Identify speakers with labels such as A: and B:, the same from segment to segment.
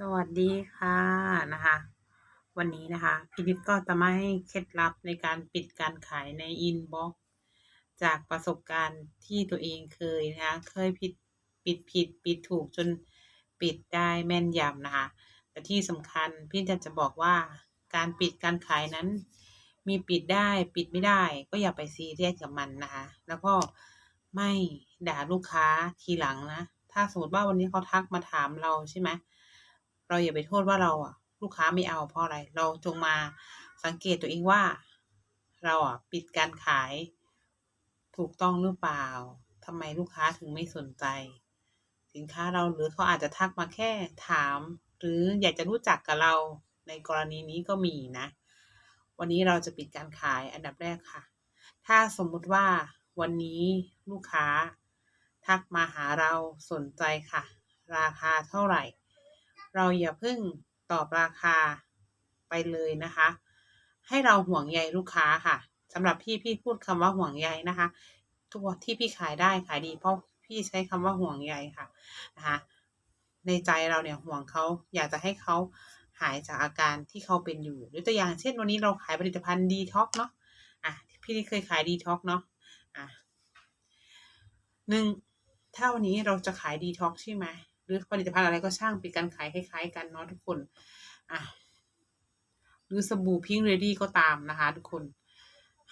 A: สวัสดีค่ะนะคะ วันนี้นะคะพินิจก็จะมาให้เคล็ดลับในการปิดการขายในอินบ็อกซ์จากประสบการณ์ที่ตัวเองเคยนะคะ เคยผิดปิดผิดปิดถูกจนปิดได้แม่นยำนะคะ แต่ที่สำคัญพี่จะจะบอกว่าการปิดการขายนั้น มีปิดได้ปิดไม่ได้ ก็อย่าไปซีเรียสกับมันนะคะ แล้วก็ไม่ด่าลูกค้าทีหลังนะ ถ้าสมมติว่าวันนี้เขาทักมาถามเราใช่ไหมเเราอย่าไปโทษว่าเราอะ ลูกค้าไม่เอาเพราะอะไร เราจงมาสังเกตตัวเองว่า เราอะปิดการขาย ถูกต้องหรือเปล่าทำไมลูกค้าถึงไม่สนใจ สินค้าเราหรือเขาอาจจะทักมาแค่ถาม หรืออยากจะรู้จักกับเราในกรณีนี้ก็มีนะ วันนี้เราจะปิดการขายอันดับแรกค่ะ ถ้าสมมุติว่าวันนี้ลูกค้า ทักมาหาเราสนใจค่ะ ราคาเท่าไหร่ เราอย่าเพิ่งตอบราคาไปเลยนะคะ ให้เราห่วงใยลูกค้าค่ะสำหรับพี่พี่พูดคำว่าห่วงใยนะคะ ตัวที่พี่ขายได้ขายดี เพราะพี่ใช้คำว่าห่วงใยค่ะนะคะในใจเราเนี่ยห่วงเขาอยากจะให้เขาหายจากอาการที่เขาเป็นอยู่ยกตัวอย่างเช่นวันนี้เราขายผลิตภัณฑ์ดีท็อกเนาะอะพี่เคยขายดีท็อกเนาะอะหนึ่งถ้าวันนี้เราจะขายดีท็อกใช่ไหม หรือผลิตภัณฑ์อะไรก็ช่างปิดการขายคล้าย ๆ กันเนาะทุกคนอะหรือสบู่พิงเรดี้ก็ตามนะคะ ทุกคน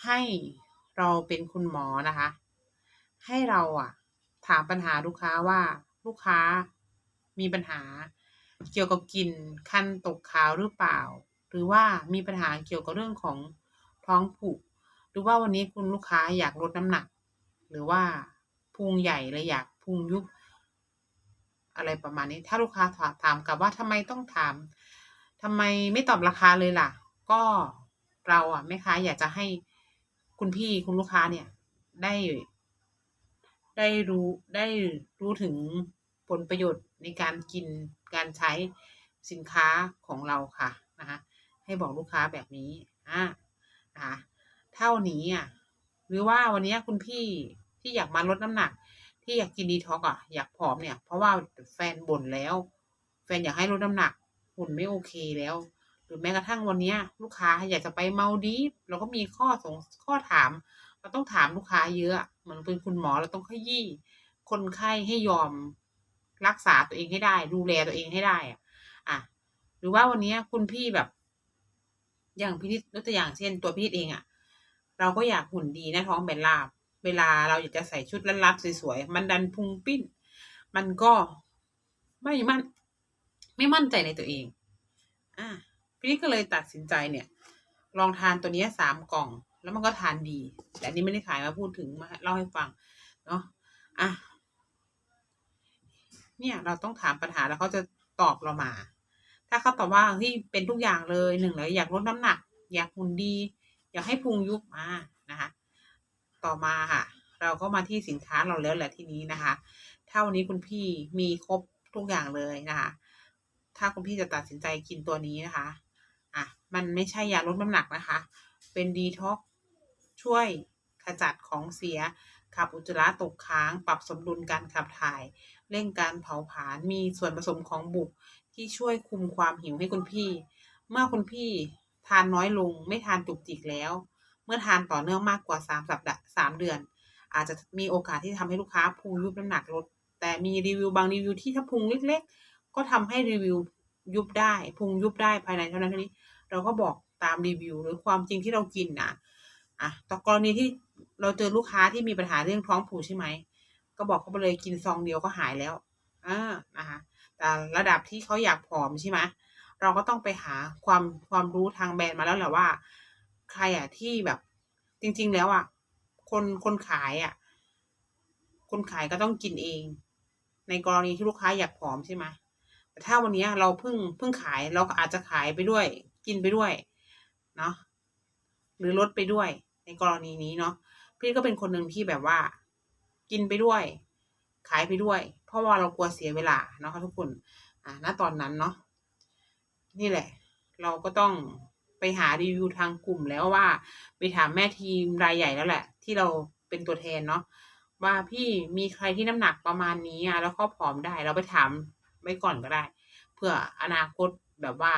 A: ให้เราเป็นคุณหมอนะคะ ให้เราอะ ถามปัญหาลูกค้าว่าลูกค้ามีปัญหาเกี่ยวกับกลิ่นคันตกขาวหรือเปล่า หรือว่ามีปัญหาเกี่ยวกับเรื่องของท้องผูก หรือว่าวันนี้คุณลูกค้าอยากลดน้ำหนัก หรือว่าพุงใหญ่เลยอยากพุงยุบ อะไรประมาณนี้ ถ้าลูกค้าถามถามกลับว่าทำไมต้องถามทำไมไม่ตอบราคาเลยล่ะ ก็เราอะแม่ค้าอยากจะให้คุณพี่คุณลูกค้าเนี่ยได้ ได้รู้ได้รู้ถึงผลประโยชน์ในการกินการใช้สินค้าของเราค่ะนะคะให้บอกลูกค้าแบบนี้อ่านะคะเท่านี้อะหรือว่าวันนี้คุณพี่ที่อยากมาลดน้ำหนัก ที่อยากกินดีท็อกอะอยากผอมเนี่ย เพราะว่าแฟนบ่นแล้ว แฟนอยากให้ลดน้ำหนักหุ่นไม่โอเคแล้ว หรือแม้กระทั่งวันนี้ลูกค้าอยากจะไปเมาดีเราก็มีข้อสงข้อถาม เราต้องถามลูกค้าเยอะเหมือนเป็นคุณหมอเราต้องขยี้คนไข้ให้ยอมรักษาตัวเองให้ได้ ดูแลตัวเองให้ได้อะอะหรือว่าวันนี้คุณพี่แบบ อย่างพินิจยกตัวอย่างเช่น ตัวพินิจเองอะ เราก็อยากหุ่นดีหน้าท้องแบนราบ เวลาเราอยากจะใส่ชุดรัดๆสวยๆ มันดันพุงปิ้น มันก็ไม่มั่น ไม่มั่นใจในตัวเอง อะพี่นิดก็เลยตัดสินใจเนี่ย ลองทานตัวนี้สามกล่อง แล้วมันก็ทานดี แต่อันนี้ไม่ได้ขายมาพูดถึงมาเล่าให้ฟัง เนาะอะเนี่ยเราต้องถามปัญหาแล้วเขาจะตอบเรามา ถ้าเขาตอบว่าเฮ้ยเป็นทุกอย่างเลยหนึ่งเลยอยากลดน้ำหนัก อยากหุ่นดี อยากให้พุงยุบมา ต่อมาค่ะ เราก็มาที่สินค้าเราแล้วแหละที่นี้นะคะ ถ้าวันนี้คุณพี่มีครบทุกอย่างเลยนะคะ ถ้าคุณพี่จะตัดสินใจกินตัวนี้นะคะ อะ มันไม่ใช่ยาลดน้ำหนักนะคะ เป็นดีท็อกช่วยขจัดของเสียขับอุจจาระตกค้าง ปรับสมดุลการขับถ่าย เร่งการเผาผลาญ มีส่วนผสมของบุกที่ช่วยคุมความหิวให้คุณพี่ เมื่อคุณพี่ทานน้อยลง ไม่ทานจุกจิกแล้ว เมื่อทานต่อเนื่องมากกว่าสามสัปดาห์สามเดือน อาจจะมีโอกาสที่ทำให้ลูกค้าพุงยุบน้ำหนักลด แต่มีรีวิวบางรีวิวที่ถ้าพุงเล็ก ๆ ก็ทำให้รีวิวยุบได้ พุงยุบได้ภายในเท่านั้นเท่านี้ เราก็บอกตามรีวิวหรือความจริงที่เรากินนะอะต่อกรณีที่เราเจอลูกค้าที่มีปัญหาเรื่องท้องผูกใช่ไหม ก็บอกเขาไปเลยกินซองเดียวก็หายแล้วอ่านะคะแต่ระดับที่เขาอยากผอมใช่ไหมเราก็ต้องไปหาความความรู้ทางแบรนด์มาแล้วแหละว่า ใครอะที่แบบ จริง ๆ แล้วอะ คนคนขายอะ คนขายก็ต้องกินเอง ในกรณีที่ลูกค้าอยากผอมใช่ไหมแต่ถ้าวันนี้เราเพิ่งเพิ่งขายเราก็อาจจะขายไปด้วย กินไปด้วยเนาะหรือลดไปด้วย ในกรณีนี้เนาะพี่ก็เป็นคนหนึ่งที่แบบว่า กินไปด้วย ขายไปด้วย เพราะว่าเรากลัวเสียเวลาเนาะทุกคน อ่าณตอนนั้นเนาะนี่แหละ เราก็ต้อง ไปหารีวิวทางกลุ่มแล้วว่า ไปถามแม่ทีมรายใหญ่แล้วแหละ ที่เราเป็นตัวแทนเนาะว่าพี่มีใครที่น้ำหนักประมาณนี้อะแล้วเขาผอมได้เราไปถามไว้ก่อนก็ได้ เพื่ออนาคตแบบว่า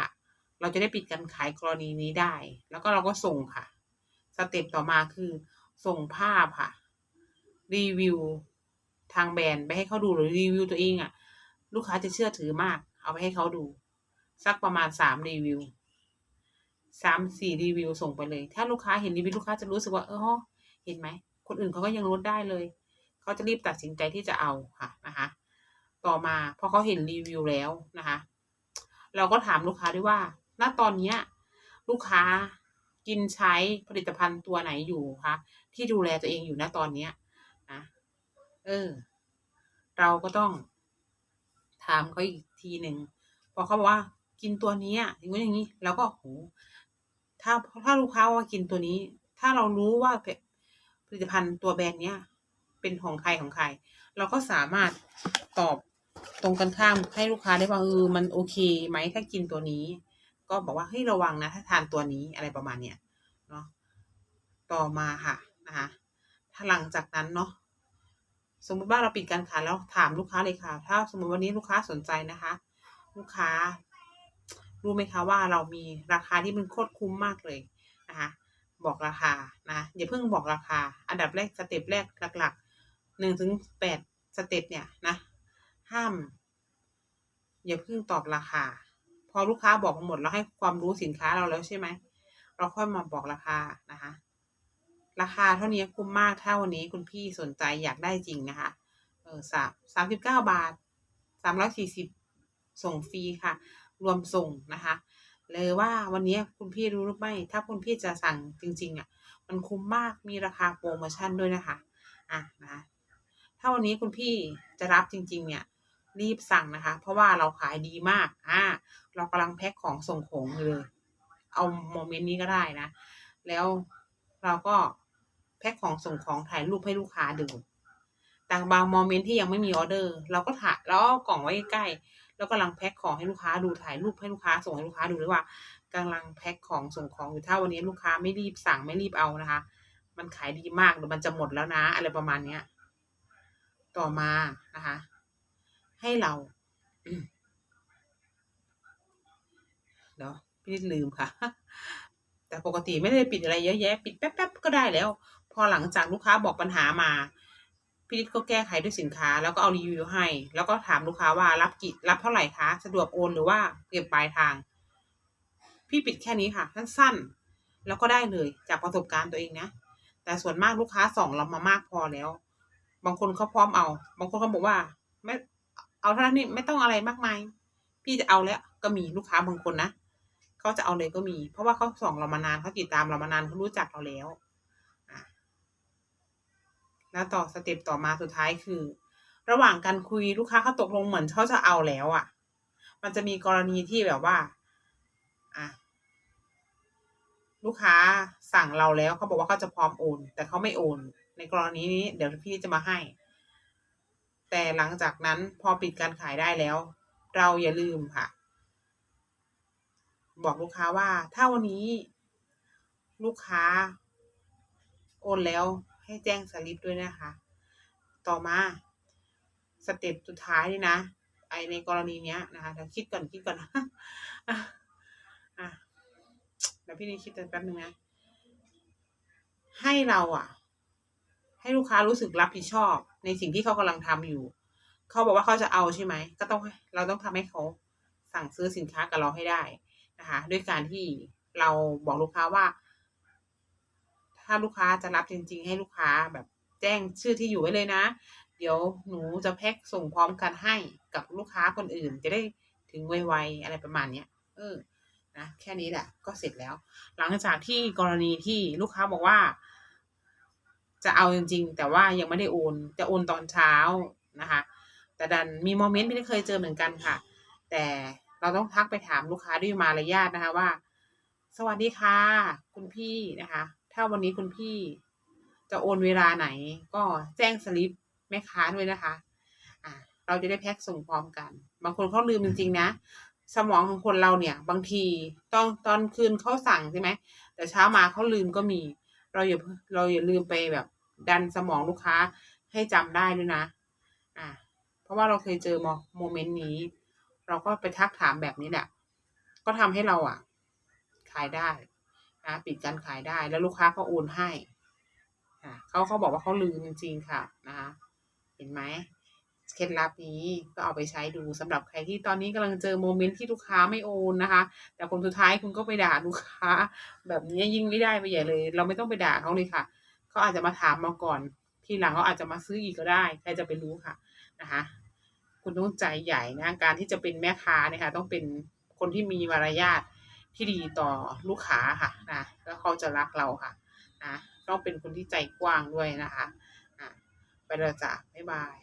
A: เราจะได้ปิดการขายกรณีนี้ได้ แล้วก็เราก็ส่งค่ะสเต็ปต่อมาคือส่งภาพค่ะ รีวิวทางแบรนด์ไปให้เขาดูหรือรีวิวตัวเองอะ่ะ ลูกค้าจะเชื่อถือมาก เอาไปให้เขาดู สักประมาณสามรีวิว สามสี่รีวิวส่งไปเลย ถ้าลูกค้าเห็นรีวิวลูกค้าจะรู้สึกว่าเออเห็นไหม คนอื่นเขาก็ยังลดได้เลย เขาจะรีบตัดสินใจที่จะเอาค่ะนะคะต่อมาพอเขาเห็นรีวิวแล้วนะคะ เราก็ถามลูกค้าด้วยว่า ณตอนเนี้ยลูกค้ากินใช้ผลิตภัณฑ์ตัวไหนอยู่คะที่ดูแลตัวเองอยู่ณตอนเนี้ยนะเออ เราก็ต้อง ถามเขาอีกทีหนึ่งพอเขาบอกว่ากินตัวนี้อย่างนี้อย่างนี้เราก็โห ถ้าถ้าลูกค้าว่ากินตัวนี้ ถ้าเรารู้ว่าผลิตภัณฑ์ตัวแบรนด์เนี้ย เป็นของใครของใคร เราก็สามารถตอบตรงกันข้ามให้ลูกค้าได้ว่าเออมันโอเคไหมถ้ากินตัวนี้ ก็บอกว่าเฮ้ยระวังนะ ถ้าทานตัวนี้อะไรประมาณเนี้ยเนาะต่อมาค่ะนะคะถ้าหลังจากนั้นเนาะสมมติว่าเราปิดการขายแล้วถามลูกค้าเลยค่ะ ถ้าสมมติวันนี้ลูกค้าสนใจนะคะ ลูกค้า รู้ไหมคะว่าเรามีราคาที่มันโคตรคุ้มมากเลยนะคะบอกราคานะอย่าเพิ่งบอกราคา อันดับแรกสเต็ปแรกหลักๆหนึ่งถึงแปดสเต็ปเนี่ยนะห้าม อย่าเพิ่งตอบราคา พอลูกค้าบอกมาหมดแล้วให้ความรู้สินค้าเราแล้วใช่ไหมเราค่อยมาบอกราคานะคะราคาเท่านี้คุ้มมากถ้าวันนี้คุณพี่สนใจอยากได้จริงนะคะ เออสามสามสิบเก้าบาทสามร้อยสี่สิบส่งฟรีค่ะ รวมส่งนะคะเลยว่าวันนี้คุณพี่รู้หรือไม่ ถ้าคุณพี่จะสั่งจริงๆอะ มันคุ้มมากมีราคาโปรโมชั่นด้วยนะคะอะนะถ้าวันนี้คุณพี่จะรับจริง ๆ เนี่ย รีบสั่งนะคะ เพราะว่าเราขายดีมากอ่าเรากำลังแพ็คของส่งของเลย เอาโมเมนต์นี้ก็ได้นะ แล้วเราก็แพ็คของส่งของถ่ายรูปให้ลูกค้าดูแต่บางโมเมนต์ที่ยังไม่มีออเดอร์ เราก็ถ่ายแล้วเอากล่องไว้ใกล้ แล้วกำลังแพ็คของให้ลูกค้าดูถ่ายรูปให้ลูกค้าส่งให้ลูกค้าดูด้วยว่ากำลังแพ็คของส่งของอยู่ถ้าวันนี้ลูกค้าไม่รีบสั่งไม่รีบเอานะคะ มันขายดีมากหรือมันจะหมดแล้วนะ อะไรประมาณเนี้ย ต่อมานะคะ ให้เราเดี๋ยวพี่นิดลืมค่ะ แต่ปกติไม่ได้ปิดอะไรเยอะแยะ ปิดแป๊บๆก็ได้แล้ว พอหลังจากลูกค้าบอกปัญหามา พี่นิดก็แก้ไขด้วยสินค้า แล้วก็เอารีวิวให้ แล้วก็ถามลูกค้าว่ารับกี่รับเท่าไหร่คะสะดวกโอนหรือว่าเก็บปลายทาง พี่ปิดแค่นี้ค่ะสั้นๆ แล้วก็ได้เลยจากประสบการณ์ตัวเองนะ แต่ส่วนมากลูกค้าส่องเรามามากพอแล้ว บางคนเขาพร้อมเอา บางคนเขาบอกว่า ไม่เอาเท่านั้นนี่ไม่ต้องอะไรมากมาย พี่จะเอาแล้วก็มีลูกค้าบางคนนะเขาจะเอาเลยก็มี เพราะว่าเขาส่องเรามานานเขาติดตามเรามานานเขารู้จักเราแล้ว แล้วต่อสเต็ปต่อมาสุดท้ายคือ ระหว่างการคุยลูกค้าเขาตกลงเหมือนเขาจะเอาแล้วอะ มันจะมีกรณีที่แบบว่าอะลูกค้าสั่งเราแล้วเขาบอกว่าเขาจะพร้อมโอน แต่เขาไม่โอน ในกรณีนี้เดี๋ยวพี่จะมาให้ แต่หลังจากนั้นพอปิดการขายได้แล้ว เราอย่าลืมค่ะ บอกลูกค้าว่าถ้าวันนี้ ลูกค้า โอนแล้ว ให้แจ้งสลิปด้วยนะคะ ต่อมาสเต็ปสุดท้ายนี่นะไอในกรณีเนี้ยนะคะเดี๋ยวคิดก่อนคิดก่อนอะอะเดี๋ยวพี่นี่คิดแป๊บนึงนะให้เราอะ ให้ลูกค้ารู้สึกรับผิดชอบ ในสิ่งที่เขากำลังทำอยู่ เขาบอกว่าเขาจะเอาใช่ไหมก็ต้องเราต้องทำให้เขาสั่งซื้อสินค้ากับเราให้ได้นะคะ ด้วยการที่เราบอกลูกค้าว่า ถ้าลูกค้าจะรับจริง ๆ ให้ลูกค้าแบบแจ้งชื่อที่อยู่ไว้เลยนะ เดี๋ยวหนูจะแพ็คส่งพร้อมกันให้กับลูกค้าคนอื่น จะได้ถึงไวๆอะไรประมาณเนี้ย เออนะแค่นี้แหละก็เสร็จแล้ว หลังจากที่กรณีที่ลูกค้าบอกว่า จะเอาจริง ๆ แต่ว่ายังไม่ได้โอน จะโอนตอนเช้านะคะ แต่ดันมีโมเมนต์ไม่ได้เคยเจอเหมือนกันค่ะ แต่เราต้องทักไปถามลูกค้าด้วยมารยาทนะคะว่า สวัสดีค่ะ คุณพี่นะคะ ถ้าวันนี้คุณพี่จะโอนเวลาไหน ก็แจ้งสลิปแม่ค้าด้วยนะคะอ่าเราจะได้แพ็คส่งพร้อมกัน บางคนเขาลืมจริงๆนะ สมองของคนเราเนี่ย บางทีต้องตอนคืนเขาสั่งใช่ไหมแต่เช้ามาเขาลืมก็มี เราอย่าเราอย่าลืมไปแบบ ดันสมองลูกค้าให้จำได้ด้วยนะ อ่า เพราะว่าเราเคยเจอโมเมนต์นี้ เราก็ไปทักถามแบบนี้แหละก็ทำให้เราอะ ขายได้ นะปิดการขายได้แล้วลูกค้าก็โอนให้อะเขาเขาบอกว่าเขาลืมจริงๆค่ะนะคะเห็นไหมเคล็ดลับนี้ก็เอาไปใช้ดูสำหรับใครที่ตอนนี้กำลังเจอโมเมนต์ที่ลูกค้าไม่โอนนะคะ แต่คนสุดท้ายคุณก็ไปด่าลูกค้า แบบนี้ยิ่งไม่ได้ไปใหญ่เลย เราไม่ต้องไปด่าเขาเลยค่ะเขาอาจจะมาถามมาก่อน ทีหลังเขาอาจจะมาซื้ออีกก็ได้ ใครจะไปรู้ค่ะนะคะคุณต้องใจใหญ่นะการที่จะเป็นแม่ค้าเนี่ยค่ะต้องเป็นคนที่มีมารยาท ที่ดีต่อลูกค้าค่ะนะแล้วเขาจะรักเราค่ะนะต้องเป็นคนที่ใจกว้างด้วยนะคะอะไปเลยจ้ะบ๊ายบาย